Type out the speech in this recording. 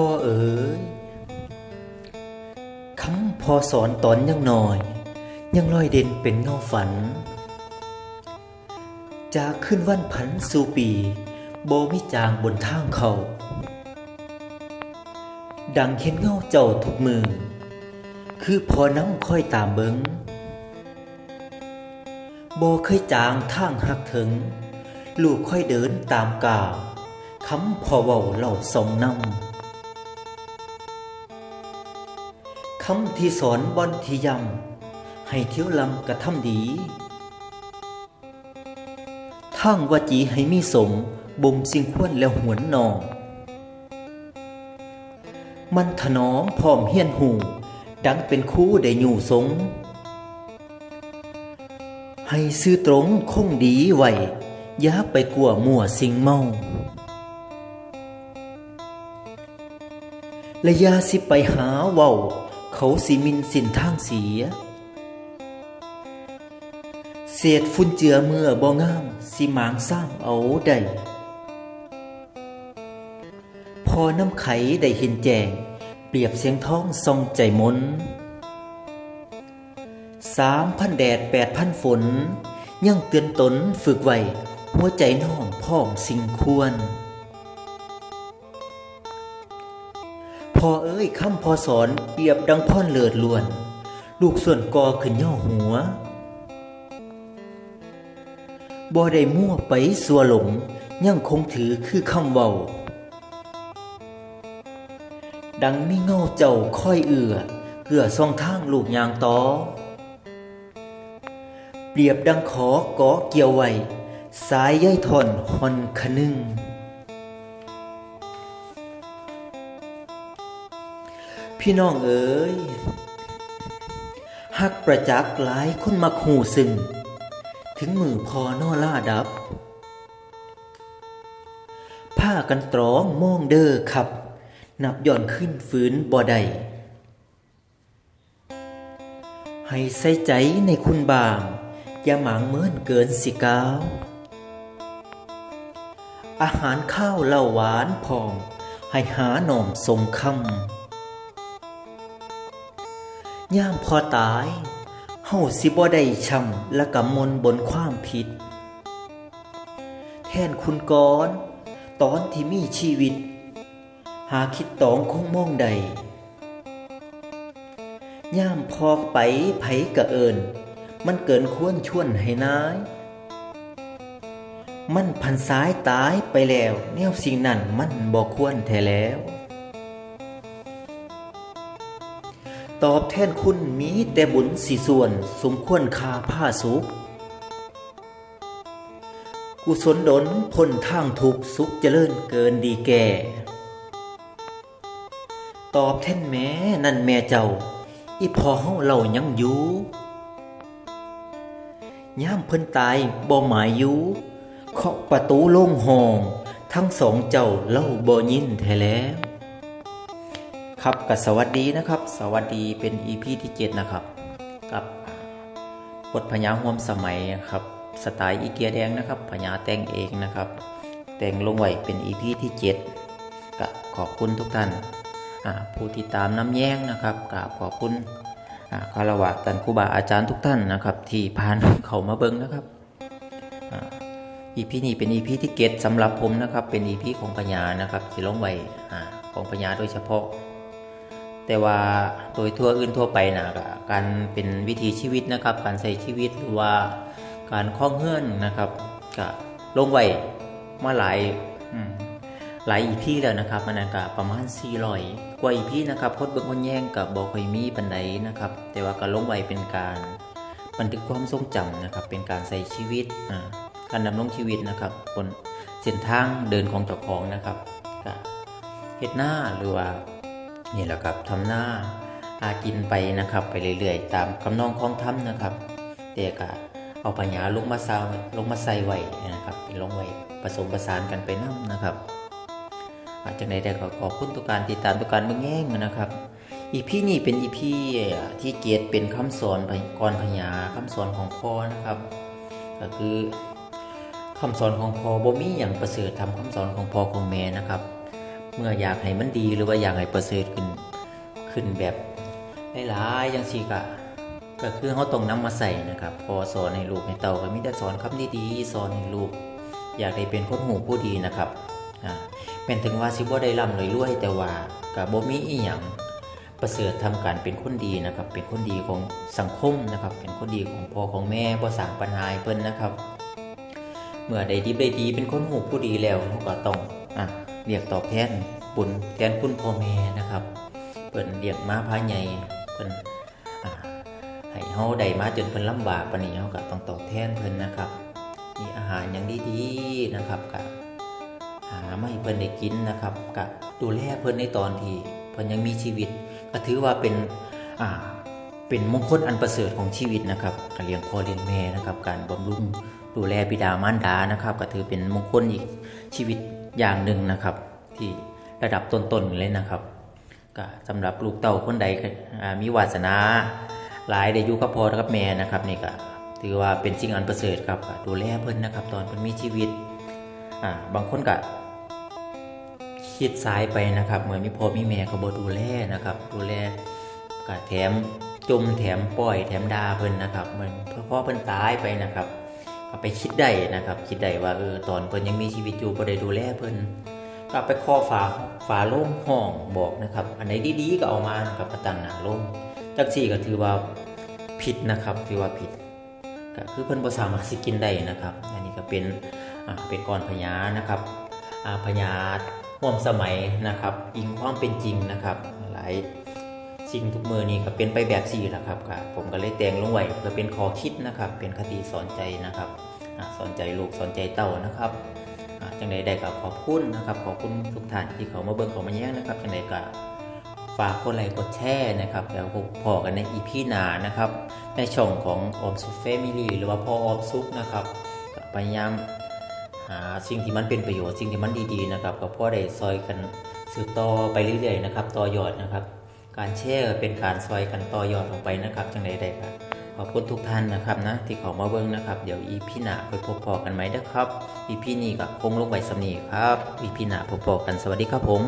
พ่อเอ๋ยคำพ่อสอนตอนยังน้อย ยังลอยเด่นเป็นเงาฝัน จากขึ้นวันผันสู่ปีโบมิจางบนทางเขา ดังเห็นเงาเจ้าทุกมือ คือพอน้ำค่อยตามเบิงโบเคยจางทางหักถึง ลูกค่อยเดินตามกาวคำพอเว้าเล่าสองนำ คำที่สอนบอนที่ยำให้เที่ยวลำกระทำดีทั้งวจีให้มีสมบ่มสิ่งควรแล้วหวนนอ มันถนอมพร้อมเฮียนหู ดังเป็นคู่ได้อยู่สง ให้ซื้อตรงคงดีไว้อย่าไปกลัวมั่วสิ่งเมาและยาสิไปหาเว้า เขาสิมินสินทางเสีย เศษฝุ่นเจือเมื่อบ่งามสิหมางสร้างเอาได้พอน้ำไขได้เห็นแจง เปรียบเสียงท้องทรงใจมนสามพันแดดแปดพันฝน ยังเตือนตนฝึกไว้ หัวใจน้องพ่องสิ่งควร อเอ้ยคำพอสอนเปรียบดังพ่อนเลิศล้วน ลูกส่วนกอขึ้นย่อหัวบ่ได้มั่วไปสัวหลงยังคงถือคือคำเบาดังมีเงาเจ้าค่อยเอือเกื่อซองทางลูกยางตอ เปรียบดังขอกอเกี่ยวไว้ สายย่อยทอนหอนขนึง พี่น้องเอ๋ยหักประจักษ์หลายคนมาขู่ซึ่ง ถึงมือพอนอล่าดับ ผ้ากันตรองมองเด้อขับ นับย่อนขึ้นฝืนบ่ได้ให้ใส่ใจในคุณบาง อย่าหมางเมินเกินสิกาว อาหารข้าวเหล้าหวานพอง ให้หาหน่อมทรงคำ ย่ามพอตายเฮาสิบ่ได้ช้ำและกำมนบนความผิด แทนคุณกรตอนที่มีชีวิต หาคิดตองคงมองใดย่ามพอไปไผกะเอิน มันเกินควรชวนให้นาย มันพันสายตายไปแล้ว แนวสิ่งนั้นมันบอกควรแท้แล้ว ตอบแทนคุณมีแต่บุญสี่ส่วน สมควรคาผ้าสุข กุศลดลพ้นทางทุกสุขเจริญเกินดีแก่ ตอบแทนแม่นั่นแม่เจ้า อีพอเฮาเล่ายังอยู่ย่ามเพิ่นตายบ่หมายอยู่เคาะประตูโล่งห้องทั้งสองเจ้าเล่าบ่ยินแท้แล้ว ครับกับสวัสดีนะครับ สวัสดีเป็น EP ที่ 7 นะครับ กับบทพญาห่วมสมัยครับ สไตล์อีเกียแดงนะครับพญาแต่งเองนะครับ แต่งลงไว้เป็น EP ที่ 7ก็ขอบคุณทุกท่านผู้ที่ตามน้ำแย้งนะครับกราบขอบคุณอ่าคารวะกันครูบาอาจารย์ทุกท่านนะครับ ที่ผ่านเขามาเบิ้งนะครับอ่า EP นี้เป็น EP ที่เกตสำหรับผมนะครับ เป็น EP ของพญานะครับที่ลงไว้ของพญาโดยเฉพาะ แต่ว่าโดยทั่วอื่นทั่วไปนะก็การเป็นวิถีชีวิตนะครับ การใช้ชีวิตหรือว่าการคล้องเฮือนนะครับก็ลงไว้มาหลายหลายอีพีแล้วนะครับมันก็ประมาณ400กว่าอีพีนะครับคนเบิ่งคนแย่งกับบ่ค่อยมีปานใดนะครับ แต่ว่าก็ลงไว้เป็นการบันทึกความทรงจำนะครับ เป็นการใช้ชีวิตการดำรงชีวิตนะครับบนเส้นทางเดินของเจ้าของนะครับก็เฮ็ดหน้าหรือว่า นี่แหละครับทำหน้าอากินไปนะครับ ไปเรื่อยๆ ตามคำนองของถ้ำนะครับแต่ก็เอาปัญญาลงมาซาวลงมาใส่ไว้นะครับลงไว้ผสมประสานกันไปน้ำนะครับอาจจะในแต่ก็ขอบคุณทุกการติดตามทุกการเบิ่งแง่งนะครับ อีพีนี้เป็นอีพีที่เกียรติเป็นคำสอนกรพญาคำสอนของพ่อนะครับ ก็คือคำสอนของพ่อบ่มีอย่างประเสริฐทำคำสอนของพ่อของแม่นะครับ เมื่ออยากให้มันดีหรือว่าอยากให้ประเสริฐขึ้นขึ้นแบบหลายๆจังซี่ก็ก็คือเฮาต้องนำมาใส่นะครับ พอสอนให้ลูกให้เต่าก็มีแต่สอนคำดีๆสอนให้ลูก อยากได้เป็นคนหูผู้ดีนะครับอ่าแม้นถึงว่าสิบ่ได้ร่ำรวยแต่ว่าก็บ่มีอีหยังประเสริฐทำการเป็นคนดีนะครับ เป็นคนดีของสังคมนะครับ เป็นคนดีของพ่อของแม่บ่สร้างปัญหาเพิ่นนะครับ เมื่อได้ดีได้ดีเป็นคนหูผู้ดีแล้วเราก็ต้องอะ เรียกตอบแทนบุญแทนคุณพ่อแม่นะครับเพิ่นเลี้ยงมาพาใหญ่เพิ่นให้เฮาได้มาจนเพิ่นลำบากปานนี้เฮาก็ต้องตอบแทนเพิ่นนะครับ มีอาหารอย่างดีๆนะครับก็หาไมาให้เพิ่นได้กินนะครับก็ดูแลเพิ่นในตอนที่เพิ่นยังมีชีวิต ก็ถือว่าเป็นอ่าเป็นมงคลอันประเสริฐของชีวิตนะครับการเลี้ยงพ่อเลี้ยงแม่นะครับ การบำรุงดูแลบิดามารดานะครับ ก็ถือเป็นมงคลอีกชีวิต อย่างหนึ่งนะครับ ที่ระดับต้นๆเลยนะครับก็สำหรับลูกเต่าคนใดมีวาสนาหลายได้อยู่กับพ่อกับแม่นะครับนี่ก็ถือว่าเป็นสิ่งอันประเสริฐครับดูแลเพิ่นนะครับ ตอนเพิ่นมีชีวิตอ่าบางคนก็คิดสายไปนะครับ เหมือนมีพ่อมีแม่ก็บ่ดูแลนะครับ ดูแลก็แถมจมแถมปล่อยแถมด่าเพิ่นนะครับเหมือนพ่อเพิ่นตายไปนะครับ ก็ไปคิดได้นะครับ คิดได้ว่าเออตอนเพิ่นยังมีชีวิตอยู่บ่ได้ดูแลเพิ่นก็ไปคอฝาฝาโล่งห้องบอกนะครับ อันไหนดีๆก็เอามานะครับมาตั้งหน้าโล่งจักสี่ก็ถือว่าผิดนะครับถือว่าผิดก็คือเพิ่นบ่สามารถสิกินได้นะครับ อันนี้ก็เป็นอ่าเป็นกรพญานะครับอ่าพญาร่วมสมัยนะครับอิงความเป็นจริงนะครับหลาย สิ่งทุกมือนี้ก็เป็นไปแบบสี่แหละครับก็ผมก็เลยแต่งลงไว้เพื่อเป็นข้อคิดนะครับ เป็นคติสอนใจนะครับอ่าสอนใจลูกสอนใจเต้านะครับอ่าจังใดได้ก็ขอบคุณนะครับขอบคุณทุกท่านที่เขามาเบิ่งเขามาแย่งนะครับจังใดก็ฝากกดไลค์กดแชร์นะครับแล้วพบพอกันในอีพีหนานะครับ ในช่องของออมสุขเฟมิลี่หรือว่าพ่อออมสุขนะครับก็พยายามหาสิ่งที่มันเป็นประโยชน์สิ่งที่มันดีๆนะครับกับพ่อได้ซอยกันสืบต่อไปเรื่อยๆนะครับต่อยอดนะครับ การแชร์เป็นการซอยกันต่อยอดออกไปนะครับจังใดได้ครับขอบคุณทุกท่านนะครับนะที่เขามาเบิ้งนะครับ เดี๋ยวอีพีหนาไปพบพอกันไหมนะครับอีพีนี้ก็คงลงไว้สำนีครับอีพีหนาพบพอกันสวัสดีครับผม